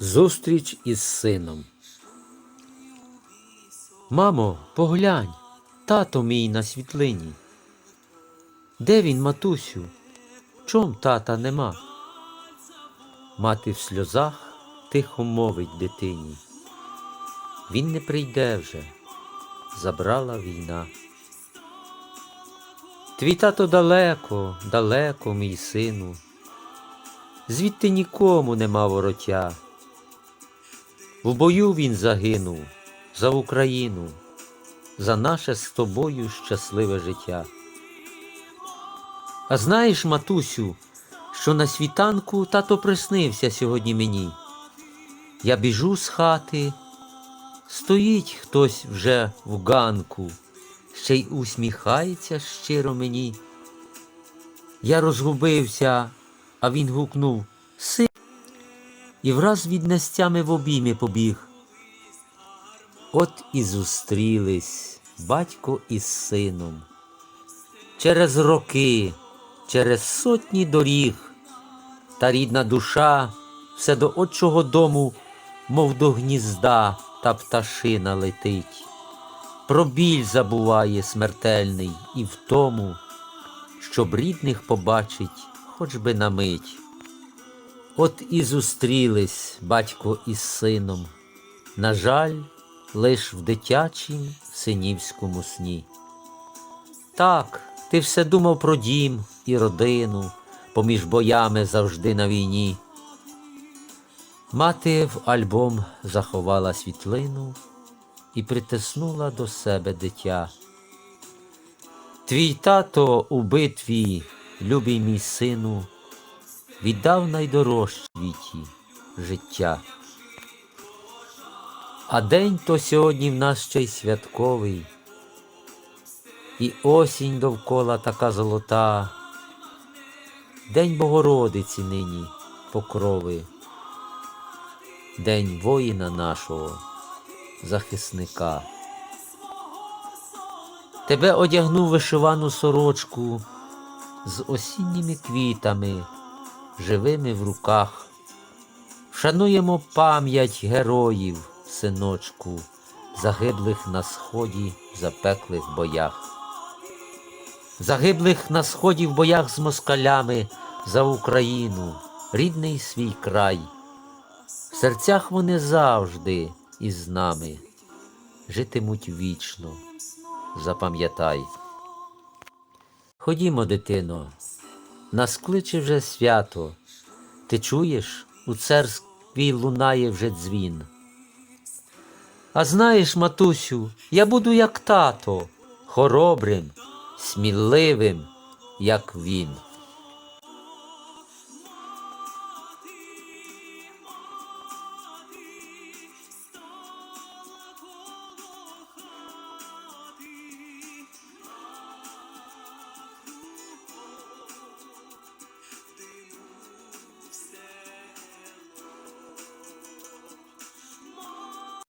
Зустріч із сином. Мамо, поглянь, тато мій на світлині. Де він, матусю? Чом тата нема? Мати в сльозах тихо мовить дитині. Він не прийде вже, забрала війна. Твій тато далеко, далеко, мій сину. Звідти нікому нема воротя. В бою він загинув за Україну, за наше з тобою щасливе життя. А знаєш, матусю, що на світанку тато приснився сьогодні мені. Я біжу з хати, стоїть хтось вже в ганку, ще й усміхається щиро мені. Я розгубився, а він гукнув Син, і враз від нестями в обійми побіг. От і зустрілись батько із сином. Через роки, через сотні доріг, та рідна душа все до отчого дому, мов до гнізда та пташина летить. Про біль забуває смертельний і в тому, щоб рідних побачить хоч би на мить. От і зустрілись батько із сином, на жаль, лиш в дитячім синівському сні. Так, ти все думав про дім і родину, поміж боями завжди на війні. Мати в альбом заховала світлину і притиснула до себе дитя. Твій тато у битві, любий мій сину, віддав найдорожче в світі життя. А день то сьогодні в нас ще й святковий, і осінь довкола така золота, День Богородиці нині покрови, День воїна нашого, захисника. Тебе одягнув вишивану сорочку з осінніми квітами, живими в руках. Вшануємо пам'ять героїв, синочку, загиблих на сході в запеклих боях. Загиблих на сході в боях з москалями за Україну, рідний свій край. В серцях вони завжди із нами, житимуть вічно, запам'ятай. Ходімо, дитино, нас кличе вже свято. Ти чуєш, у церкві лунає вже дзвін. А знаєш, матусю, я буду як тато, хоробрим, сміливим, як він.